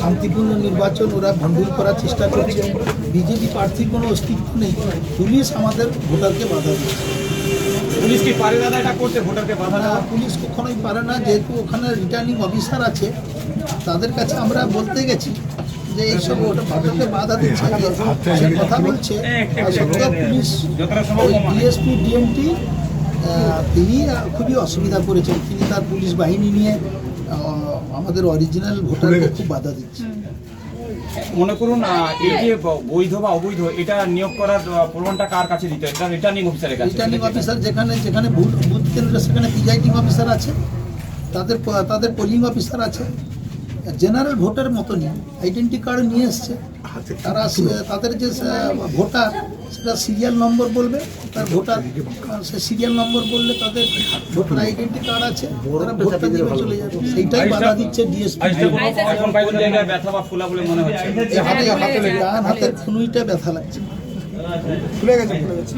শান্তিপূর্ণ নির্বাচন ওরা ভণ্ডুল করার চেষ্টা করছে। বিজেপি প্রার্থীর কোনো অস্তিত্ব নেই। পুলিশ আমাদের ভোটারকে বাধা দিচ্ছে। পুলিশ কি পারে দাদা? এটা করতে ভোটারকে বাধা না, পুলিশ কখনোই পারে না। যেহেতু ওখানে রিটার্নিং অফিসার আছে তাদের কাছে আমরা বলতে গেছি যে এইসব ওটা ভোটারকে বাধা দিচ্ছে। সে কথা বলছে। পুলিশ। ডিএসপি ডিএমটি তিনি খুবই অসুবিধা করেছেন। তিনি তার পুলিশ বাহিনী নিয়ে আমাদের অরিজিনাল ভোটারকে খুব বাধা দিচ্ছে। মনে করুন এই যে বৈধ বা অবৈধ এটা নিয়োগ করার প্রমাণটা কার কাছে দিতে এটা রিটার্নিং অফিসারের কাছে রিটার্নিং অফিসার যেখানে যেখানে বুথ বুথ কেন্দ্র সেখানে প্রিজাইডিং অফিসার আছে। তাদের তাদের পোলিং অফিসার আছে। জেনারেল ভোটার মতনই আইডেন্টি কার্ড নিয়ে এসছে। তারা সে- তাদের যে ভোটার সেটা সিরিয়াল নম্বর বলবে তার ভোটার সে সিরিয়াল নম্বর বললে তাদের ভোটার আইডেন্টি কার্ড আছে তারা ভোটটা দিবে চলে যাবে। সেইটাই বাধা দিচ্ছে ডিএসপি এখন হাতে জায়গায় ব্যথা বা ফোলা বলে মনে হচ্ছে। হাতের খুনুইটা ব্যথা লাগছে। খুলে গেছে খুলে গেছে।